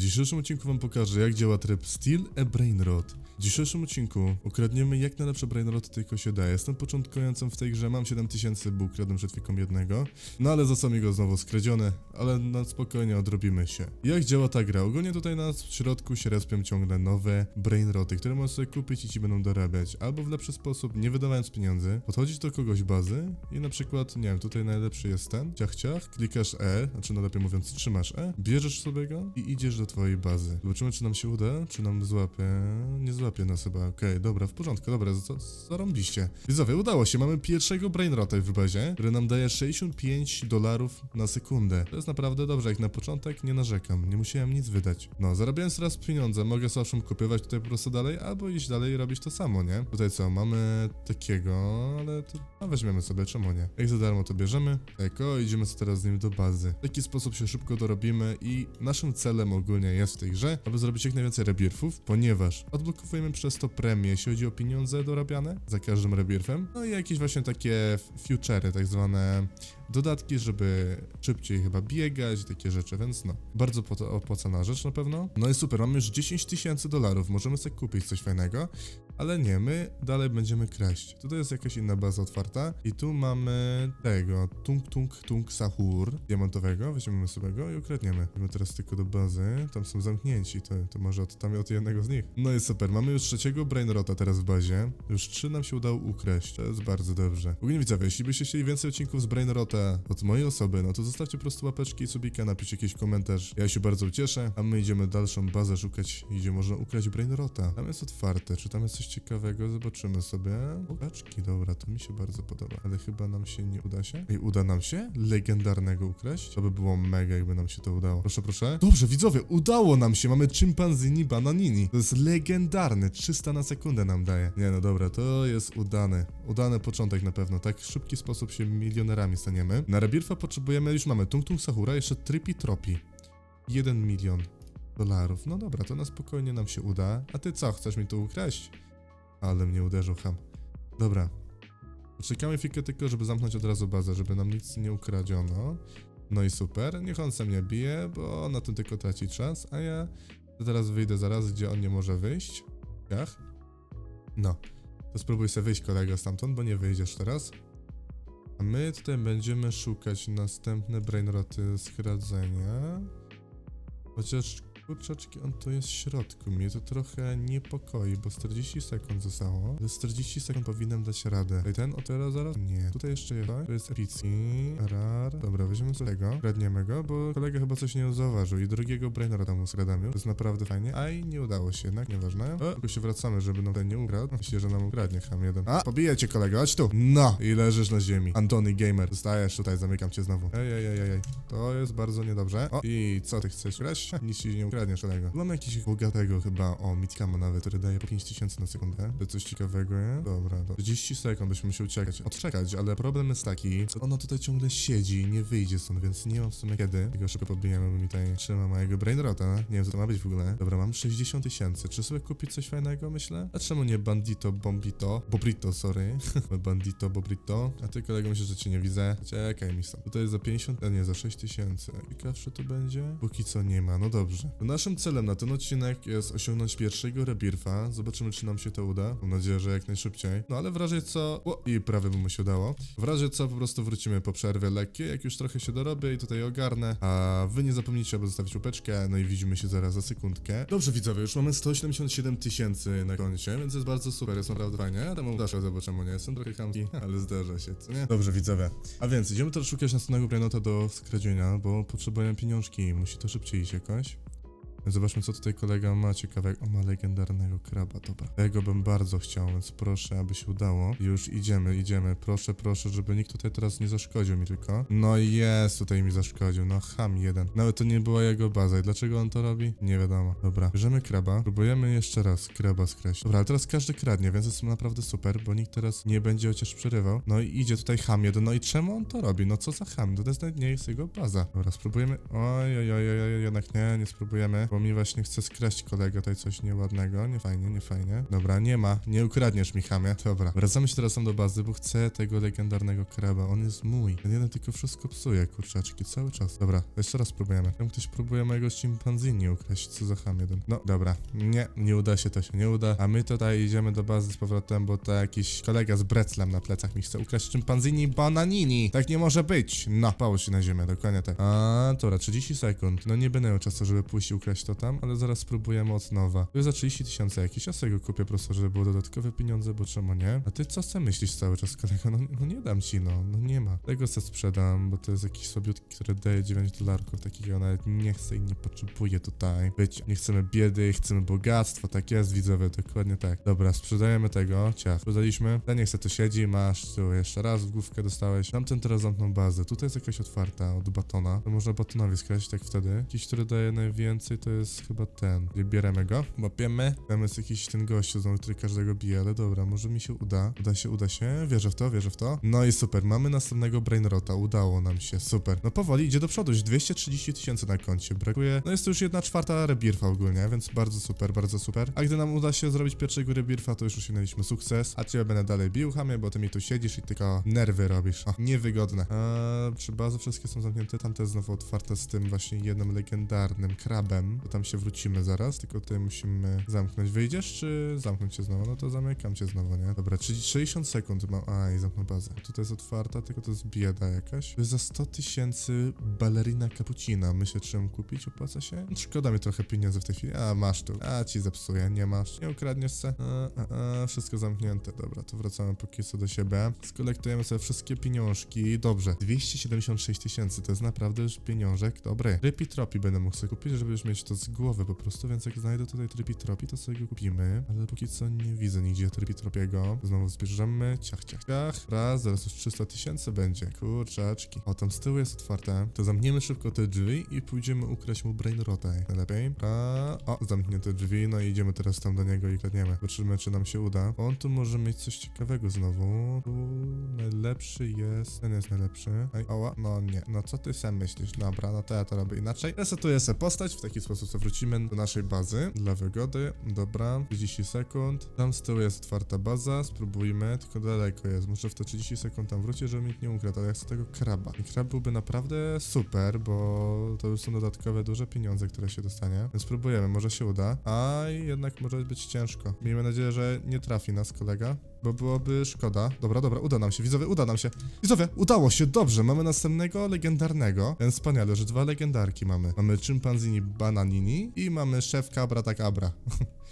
W dzisiejszym odcinku wam pokażę, jak działa tryb Steel a Brainrot. W dzisiejszym odcinku ukradniemy jak najlepsze Brainrot tylko się da. Jestem początkującym w tej grze, mam 7000, bo ukradłem przed jednego. No ale został mi go znowu skradziony, ale na spokojnie odrobimy się. Jak działa ta gra? Ogólnie tutaj na środku się respią ciągle nowe Brainroty, które możesz sobie kupić i ci będą dorabiać. Albo w lepszy sposób, nie wydawając pieniędzy, podchodzić do kogoś bazy i na przykład, nie wiem, tutaj najlepszy jest ten, ciach ciach, klikasz E, znaczy no lepiej mówiąc trzymasz E, bierzesz sobie go i idziesz do twojej bazy. Zobaczymy, czy nam się uda, czy nam złapie. Nie złapie nas chyba, okej, dobra, w porządku, dobra, z- zarąbiście. Widzowie, udało się, mamy pierwszego Brainrota w bazie, który nam daje 65 dolarów na sekundę. To jest naprawdę dobrze, jak na początek nie narzekam, nie musiałem nic wydać. No, zarabiając teraz pieniądze, mogę sobie owszem tutaj po prostu dalej, albo iść dalej i robić to samo, nie? Tutaj co, mamy takiego, ale to no weźmiemy sobie, czemu nie? Jak za darmo to bierzemy, tak o, idziemy sobie teraz z nim do bazy. W taki sposób się szybko dorobimy i naszym celem ogólnie jest w tej grze, aby zrobić jak najwięcej rebirfów, ponieważ odblokowujemy przez to premię, jeśli chodzi o pieniądze dorabiane za każdym rebirfem, no i jakieś właśnie takie future'y, tak zwane dodatki, żeby szybciej chyba biegać, takie rzeczy, więc no, bardzo opłacana rzecz na pewno. No i super, mamy już 10 tysięcy dolarów, możemy sobie kupić coś fajnego, ale nie, my dalej będziemy kraść. Tutaj jest jakaś inna baza otwarta i tu mamy tego, tung tung tung sahur diamentowego, weźmiemy sobie go i ukradniemy. Idziemy teraz tylko do bazy, tam są zamknięci, to, to może od, tam od jednego z nich. No i super, mamy już trzeciego brainrota teraz w bazie, już trzy nam się udało ukraść, to jest bardzo dobrze. Ogólnie widzowie, jeśli byście chcieli więcej odcinków z brainrota od mojej osoby, no to zostawcie po prostu łapeczki i subika, napiszcie jakiś komentarz, ja się bardzo ucieszę, a my idziemy dalszą bazę szukać, gdzie można ukraść brainrota. Tam jest otwarte, czy tam jest coś ciekawego, zobaczymy sobie. Łapeczki, dobra, to mi się bardzo podoba, ale chyba nam się nie uda się. Ej, uda nam się legendarnego ukraść? To by było mega, jakby nam się to udało. Proszę, proszę. Dobrze, widzowie, udało nam się, mamy chimpanzini bananini. To jest legendarny, 300 na sekundę nam daje. Nie no dobra, to jest udany. Udany początek na pewno, tak w szybki sposób się milionerami staniemy. Na Rebirfa potrzebujemy, już mamy Tung Tung Sahura, jeszcze Tripi Tropi. 1 milion dolarów. No dobra, to na spokojnie nam się uda. A ty co, chcesz mi to ukraść? Ale mnie uderzył ham. Dobra. Poczekamy chwilkę tylko, żeby zamknąć od razu bazę, żeby nam nic nie ukradziono. No i super, niech on sam nie bije, bo na tym tylko traci czas, a ja teraz wyjdę zaraz, gdzie on nie może wyjść. Jak? No. To spróbuj sobie wyjść kolego stamtąd, bo nie wyjdziesz teraz. A my tutaj będziemy szukać następne brainroty schradzenia. Chociaż kurczaczki, on to jest w środku. Mnie to trochę niepokoi, bo z 40 sekund zostało. Ze 40 sekund powinienem dać radę. I ten o zaraz? Nie. Tutaj jeszcze jest? To jest epicji. Rar. Dobra, weźmiemy sobie tego. Kradniemy go, bo kolega chyba coś nie zauważył. I drugiego brainrota mu skradamy. To jest naprawdę fajnie. A i nie udało się jednak, nieważne. O, tylko się wracamy, żeby nam ten nie ukradł. Myślę, że nam ukradnie ham jeden. A, pobiję cię kolego, chodź tu. No! I leżysz na ziemi. Antony Gamer. Zostajesz tutaj, zamykam cię znowu. Ej, ej, ej, ej. To jest bardzo niedobrze. O, i co ty chcesz kraść? Nic ci nie ukradniesz kolego. Mamy jakiegoś bogatego chyba, o, Mitkama nawet, który daje po 5000 na sekundę. To coś ciekawego, nie? Dobra, to 30 sekund byśmy musieli uciekać. Odczekać, ale problem jest taki, że ona tutaj ciągle siedzi nie wyjdzie stąd, więc nie mam w sumie kiedy. Tylko szybko pobijemy, bo mi tutaj trzyma mojego brainrota. Nie wiem, co to ma być w ogóle. Dobra, mam 60 tysięcy. Czy sobie kupić coś fajnego, myślę? A czemu nie Bandito, Bombito? Bobrito, sorry. Bandito, Bobrito. A ty kolego myślę, że cię nie widzę. Czekaj mi stąd. Tutaj za 50, a nie, za 6 tysięcy. Ciekawsze to będzie? Póki co nie ma, no dobrze. Naszym celem na ten odcinek jest osiągnąć pierwszego rebirfa. Zobaczymy, czy nam się to uda. Mam nadzieję, że jak najszybciej. No ale w razie co... O, i prawie by mu się udało. W razie co po prostu wrócimy po przerwie lekkiej, jak już trochę się dorobię i tutaj ogarnę. A wy nie zapomnijcie, aby zostawić łupeczkę, no i widzimy się zaraz za sekundkę. Dobrze widzowie, już mamy 177 tysięcy na koncie, więc jest bardzo super, jest naprawdę fajnie. Temu daszę, zobaczymy, nie jestem trochę chamski, ale zdarza się, co nie? Dobrze widzowie. A więc idziemy teraz szukać następnego brainota do skradzienia, bo potrzebujemy pieniążki, musi to szybciej iść jakoś. Zobaczmy, co tutaj kolega ma ciekawego. O, ma legendarnego kraba, dobra. Tego bym bardzo chciał, więc proszę, aby się udało. Już idziemy, idziemy. Proszę, proszę, żeby nikt tutaj teraz nie zaszkodził mi tylko. No jest, tutaj mi zaszkodził. No, ham jeden. Nawet to nie była jego baza. I dlaczego on to robi? Nie wiadomo. Dobra, bierzemy kraba. Próbujemy jeszcze raz kraba skraść. Dobra, ale teraz każdy kradnie, więc jest naprawdę super, bo nikt teraz nie będzie chociaż przerywał. No i idzie tutaj ham jeden. No i czemu on to robi? No co za ham? To jest nie jest jego baza. Dobra, spróbujemy. Oj, oj, oj, oj jednak nie, nie spróbujemy. Bo mi właśnie chce skraść kolega tutaj coś nieładnego. Nie fajnie, nie fajnie. Dobra, nie ma. Nie ukradniesz mi, chamie. Dobra. Wracamy się teraz do bazy, bo chcę tego legendarnego kraba. On jest mój. Ten jeden tylko wszystko psuje, kurczaczki, cały czas. Dobra, jeszcze raz próbujemy. Tam ktoś próbuje mojego chimpanzini ukraść. Co za ham jeden. No, dobra. Nie, nie uda się, to się nie uda. A my tutaj idziemy do bazy z powrotem, bo to jakiś kolega z breclem na plecach mi chce ukraść chimpanzini bananini. Tak nie może być. No, połóż się na ziemię, dokładnie tak. A, dobra, 30 sekund. No nie będę miał czasu, żeby pójść i ukraść to tam, ale zaraz spróbujemy od nowa. To za 30 tysięcy jakiś, ja sobie go kupię po prostu, żeby było dodatkowe pieniądze, bo czemu nie? A ty co sobie myślisz cały czas, kolego? No, no nie dam ci, no, no nie ma. Tego se sprzedam, bo to jest jakiś sobiutki, który daje 9 dolarków, takiego nawet nie chcę i nie potrzebuję tutaj być. Nie chcemy biedy, chcemy bogactwa, tak jest, widzowie, dokładnie tak. Dobra, sprzedajemy tego, ciach. Sprzedaliśmy, ten nie chce, to siedzi, masz, tu jeszcze raz w główkę dostałeś. Tamten teraz zamknął bazę, tutaj jest jakaś otwarta od batona, to można batonowi skraść, tak wtedy. Jakiś, który daje najwięcej, to jest chyba ten. Bieremy go, łapiemy. Tam jest jakiś ten gościu, znowu, który każdego bije, ale dobra, może mi się uda. Uda się, uda się, wierzę w to, wierzę w to. No i super, mamy następnego Brainrota, udało nam się, super. No powoli idzie do przodu, już 230 tysięcy na koncie, brakuje, no jest to już jedna czwarta rebirfa ogólnie, więc bardzo super, bardzo super. A gdy nam uda się zrobić pierwszego rebirfa, to już osiągnęliśmy sukces, a ciebie będę dalej bił, chamie, bo ty mi tu siedzisz i tylko nerwy robisz. O, niewygodne. Eee, czy bazy wszystkie są zamknięte? Tamte znowu otwarte z tym właśnie jednym legendarnym krabem, bo tam się wrócimy zaraz, tylko tutaj musimy zamknąć. Wyjdziesz, czy zamknąć się znowu? No to zamykam cię znowu, nie? Dobra, czyli 60 sekund mam. A, i zamknę bazę. Tutaj jest otwarta, tylko to jest bieda jakaś. Za 100 tysięcy balerina cappuccina. Myślę, czy ją kupić, opłaca się? Szkoda mi trochę pieniędzy w tej chwili. A, masz tu. A, ci zepsuję, nie masz. Nie ukradniesz se. A, a, a, wszystko zamknięte. Dobra, to wracamy póki co do siebie. Skolektujemy sobie wszystkie pieniążki. Dobrze, 276 tysięcy, to jest naprawdę już pieniążek. Dobry. Trypi tropi będę mógł sobie kupić, żeby już mieć to z głowy po prostu, więc jak znajdę tutaj trypi tropi, to sobie go kupimy. Ale póki co nie widzę nigdzie trypi tropiego. Znowu zbierzemy. Ciach, ciach, ciach. Raz, zaraz już 300 tysięcy będzie. Kurczaczki. O, tam z tyłu jest otwarte. To zamkniemy szybko te drzwi i pójdziemy ukraść mu brainrota. Najlepiej. A, o, zamknięte drzwi, no i idziemy teraz tam do niego i kradniemy. Zobaczymy, czy nam się uda. On tu może mieć coś ciekawego znowu. Tu najlepszy jest. Ten jest najlepszy. Ej, oła, no nie. No co ty sam myślisz? Dobra, no to ja to robię inaczej. Resetuję sobie postać, w taki sposób sobie wrócimy do naszej bazy. Dla wygody. Dobra, 30 sekund. Tam z tyłu jest otwarta baza, spróbujmy, tylko daleko jest. Muszę w te 30 sekund tam wrócić, żeby nikt nie ukradł, ale ja chcę tego kraba. I krab byłby naprawdę super, bo to już są dodatkowe duże pieniądze, które się dostanie. Więc spróbujemy, może się uda. A jednak może być ciężko. Miejmy nadzieję, że nie trafi nas kolega. Bo byłoby szkoda. Dobra, dobra, uda nam się, widzowie, uda nam się. Widzowie, udało się, dobrze, mamy następnego legendarnego. Ten wspaniale, że dwa legendarki mamy. Mamy chimpanzini bananini i mamy szefka abracadabra.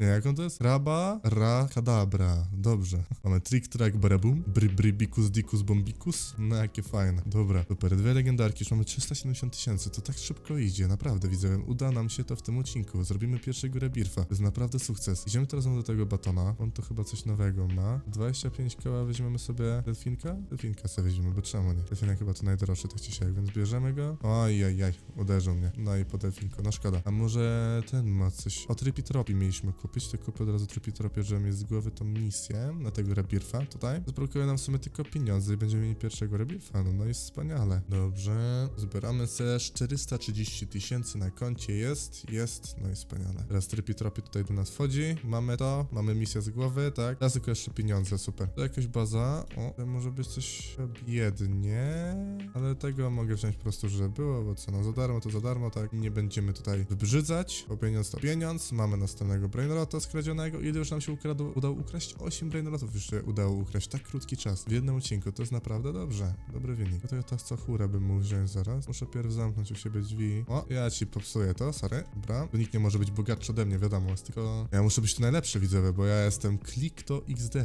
Nie, jak on to jest? Raba, ra, kadabra. Dobrze. Mamy trick, track, barabum, bry, bry, bikus, dikus, bombikus. No, jakie fajne. Dobra, super. Dwie legendarki, już mamy 370 tysięcy. To tak szybko idzie, naprawdę, widzowie. Uda nam się to w tym odcinku. Zrobimy pierwszego rebirfa. To jest naprawdę sukces. Idziemy teraz do tego batona. On to chyba coś nowego ma. 25 koła weźmiemy sobie delfinka? Delfinka sobie weźmiemy, bo czemu nie? Delfinek chyba to najdroższy, tak czy siak, więc bierzemy go. Oj, oj, oj, uderzył mnie. No i po delfinku, no szkoda. A może ten ma coś... O Tripitropi mieliśmy kupić, to kupię od razu Tripitropię, żeby mieć z głowy tą misję na tego rebirfa tutaj. Zbrakuje nam w sumie tylko pieniądze i będziemy mieli pierwszego rebirfa, no, no jest wspaniale. Dobrze, zbieramy sobie 430 tysięcy na koncie, jest, jest, no i wspaniale. Teraz Tripitropi tutaj do nas wchodzi, mamy to, mamy misję z głowy, tak? Teraz tylko jeszcze pieniądze, super. To jakaś baza, o, to może być coś biednie, ale tego mogę wziąć po prostu, że było, bo co, no za darmo to za darmo, tak? Nie będziemy tutaj wybrzydzać, bo pieniądz to pieniądz, mamy następnego brainrota skradzionego, ile już nam się ukradło, udało ukraść? 8 brainrotów się udało ukraść, tak krótki czas, w jednym odcinku, to jest naprawdę dobrze, dobry wynik. To co chórę bym mógł wziąć zaraz, muszę pierw zamknąć u siebie drzwi. O, ja ci popsuję to, sorry, dobra. To nikt nie może być bogatszy ode mnie, wiadomo, jest tylko... Ja muszę być tu najlepszy, widzowie, bo ja jestem Klikto XD,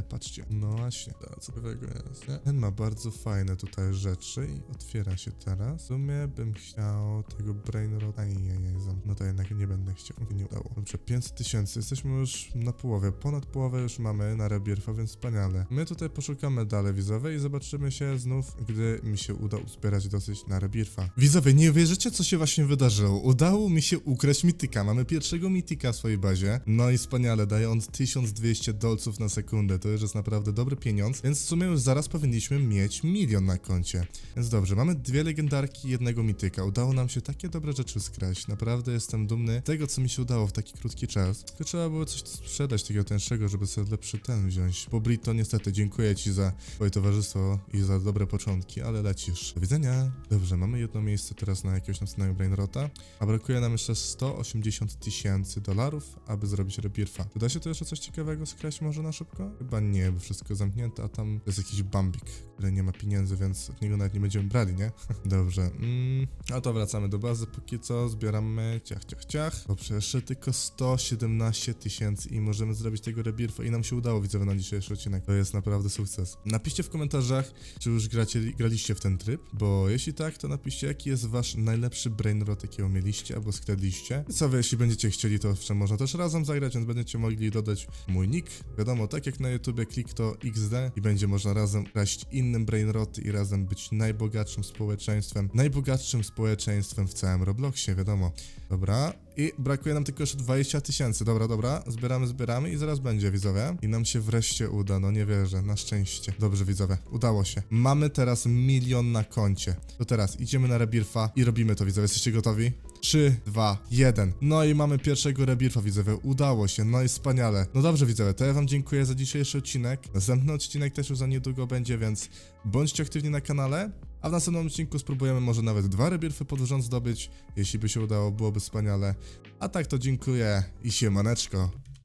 No właśnie, to co pewnego jest, nie? Ten ma bardzo fajne tutaj rzeczy i otwiera się teraz. W sumie bym chciał tego Brainrota... Ajajaj, zam- no to jednak nie będę chciał, nie udało. Dobrze, 500 tysięcy, jesteśmy już na połowie, ponad połowę już mamy na Rebirfa, więc wspaniale. My tutaj poszukamy dalej widzowej i zobaczymy się znów, gdy mi się uda uzbierać dosyć na Rebirfa. Widzowie, nie wierzycie, co się właśnie wydarzyło. Udało mi się ukraść mityka. Mamy pierwszego mityka w swojej bazie. No i wspaniale, daje on 1200 dolców na sekundę. To już jest naprawdę dobry pieniądz, więc w sumie już zaraz powinniśmy mieć milion na koncie. Więc dobrze, mamy dwie legendarki jednego mityka. Udało nam się takie dobre rzeczy skraść. Naprawdę jestem dumny tego, co mi się udało w taki krótki czas. Tylko trzeba było coś sprzedać takiego tańszego, żeby sobie lepszy ten wziąć. Bo Brito, niestety, dziękuję ci za twoje towarzystwo i za dobre początki, ale lecisz. Do widzenia. Dobrze, mamy jedno miejsce teraz na jakiegoś następnego Brainrota, a brakuje nam jeszcze 180 tysięcy dolarów, aby zrobić rebirfa. Czy da się tu jeszcze coś ciekawego skraść może na szybko? Chyba nie, bo wszystko zamknięte, a tam jest jakiś bambik, który nie ma pieniędzy, więc od niego nawet nie będziemy brali, nie? Dobrze, mm, a to wracamy do bazy póki co, zbieramy ciach, ciach, ciach, bo przecież tylko 117 tysięcy i możemy zrobić tego rebirfa i nam się udało, widzowie, na dzisiejszy odcinek. To jest naprawdę sukces. Napiszcie w komentarzach, czy już gracie, graliście w ten tryb, bo jeśli tak, to napiszcie, jaki jest wasz najlepszy brainrot, jakiego mieliście albo skradliście. I co wy, jeśli będziecie chcieli, to można też razem zagrać, więc będziecie mogli dodać mój nick. Wiadomo, tak jak na YouTubie, klik to XD i będzie można razem kraść innym brainroty i razem być najbogatszym społeczeństwem, najbogatszym społeczeństwem w całym Robloxie, wiadomo. Dobra, i brakuje nam tylko jeszcze 20 tysięcy. Dobra, dobra, zbieramy, zbieramy i zaraz będzie, widzowie. I nam się wreszcie uda, no nie wierzę, na szczęście. Dobrze, widzowie, udało się. Mamy teraz milion na koncie. To teraz idziemy na rebirfa i robimy to, widzowie. Jesteście gotowi? 3, 2, 1. No i mamy pierwszego rebirfa, widzowie. Udało się, no i wspaniale. No dobrze, widzowie, to ja wam dziękuję za dzisiejszy odcinek. Następny odcinek też już za niedługo będzie, więc bądźcie aktywni na kanale. A w następnym odcinku spróbujemy może nawet dwa rebirfy pod rząd zdobyć. Jeśli by się udało, byłoby wspaniale. A tak to dziękuję i siemaneczko.